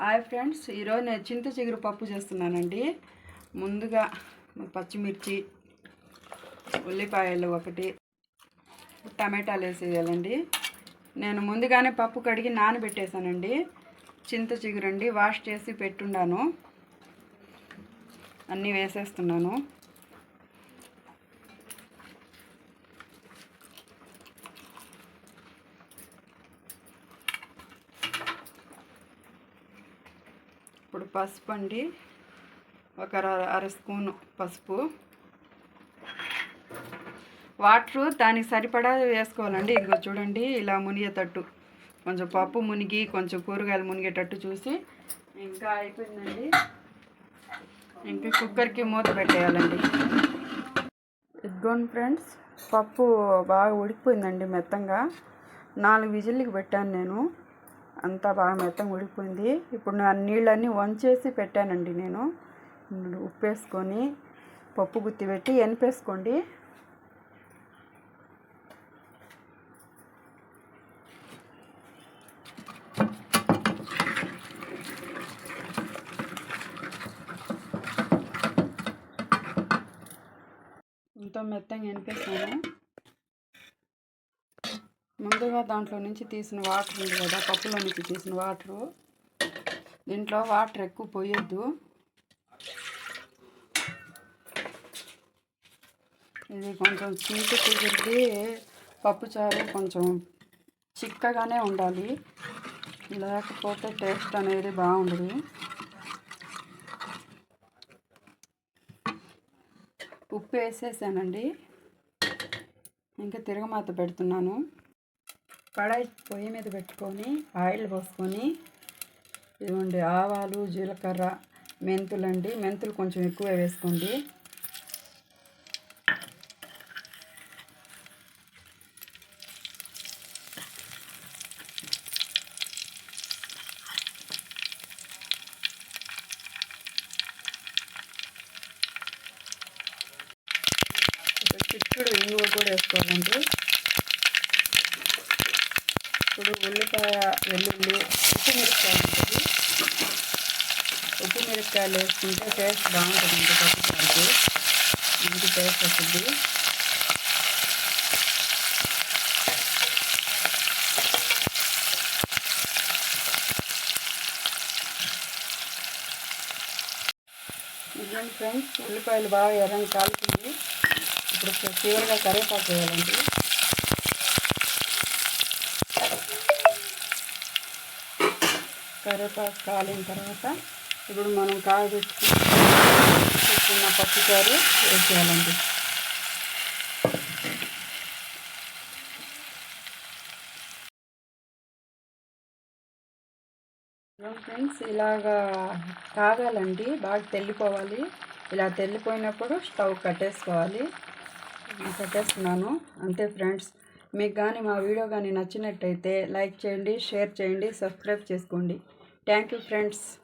Hi friends ఈరోజు నేను చింత చిగురు పప్పు చేస్తున్నానండి. ముందుగా పచ్చిమిర్చి ఉల్లిపాయలు ఒకటి టమాటాలు వేసేయాలండి. నేను ముందుగానే పప్పు కడిగి నానబెట్టేశానండి. చింత చిగురండి వాష్ చేసి పెట్టుండాను అన్నీ వేసేస్తున్నాను. ఇప్పుడు పసుపు అండి. ఒక అర స్పూను పసుపు. వాటరు దానికి సరిపడా వేసుకోవాలండి. ఇంకో చూడండి ఇలా మునిగేటట్టు. కొంచెం పప్పు మునిగి కొంచెం కూరగాయలు మునిగేటట్టు చూసి. ఇంకా అయిపోయిందండి. ఇంకా కుక్కర్కి మూత పెట్టేయాలండి. ఇదిగోండి ఫ్రెండ్స్ పప్పు బాగా ఉడికిపోయిందండి మెత్తంగా. నాలుగు విజిల్కి పెట్టాను నేను. అంతా బాగా మెత్తంగా ఉడికిపోయింది ఇప్పుడు నా నీళ్ళన్నీ వంచేసి పెట్టానండి నేను. ఉప్పు వేసుకొని పప్పు గుత్తి పెట్టి ఎనిపేసుకోండి. ఎంతో మెత్తంగా ఎనిపేసాను. ముందుగా దాంట్లో నుంచి తీసిన వాటర్ ఉంది కదా పప్పులో నుంచి తీసిన వాటరు. దీంట్లో వాటర్ ఎక్కువ పోయొద్దు. ఇది కొంచెం చింత కుదిరి పప్పుచారు కొంచెం చిక్కగానే ఉండాలి. లేకపోతే టేస్ట్ అనేది బాగుండదు. ఉప్పు వేసేసానండి. ఇంకా తిరగమాత పెడుతున్నాను. కడాయి పొయ్యి మీద పెట్టుకొని ఆయిల్ పోసుకొని ఇదిగోండి ఆవాలు జీలకర్ర మెంతులు అండి మెంతులు కొంచెం ఎక్కువ వేసుకోండి. చిక్కుడు ఇంగువ కూడా వేసుకోవాలండి. ఇప్పుడు ఉల్లిపాయ వెల్లుల్లి ఉప్పు మిరపకాయలు ఉంటుంది ఉప్పు మిరపకాయలు వేసుకుంటే టేస్ట్ బాగుంటుంది పప్పుచారుకి మంచి టేస్ట్ వస్తుంది. ఇదండి ఫ్రెండ్స్ ఉల్లిపాయలు బాగా ఎర్రని కాలుతుంది. ఇప్పుడు చివరిగా కరివేపాకు వేయాలండి. కరివేపాకు కాలిన తర్వాత ఇప్పుడు మనం కాగబెట్టుకున్న పప్పుచారు వేసేయాలండి. ఫ్రెండ్స్ ఇలాగా కాగాలండి బాగా తెల్లిపోవాలి. ఇలా తెల్లిపోయినప్పుడు స్టవ్ కట్టేసుకోవాలి. కట్టేస్తున్నాను. అంతే ఫ్రెండ్స్ మీకు కానీ మా వీడియో కానీ నచ్చినట్టయితే లైక్ చేయండి షేర్ చేయండి సబ్స్క్రైబ్ చేసుకోండి. Thank you, friends.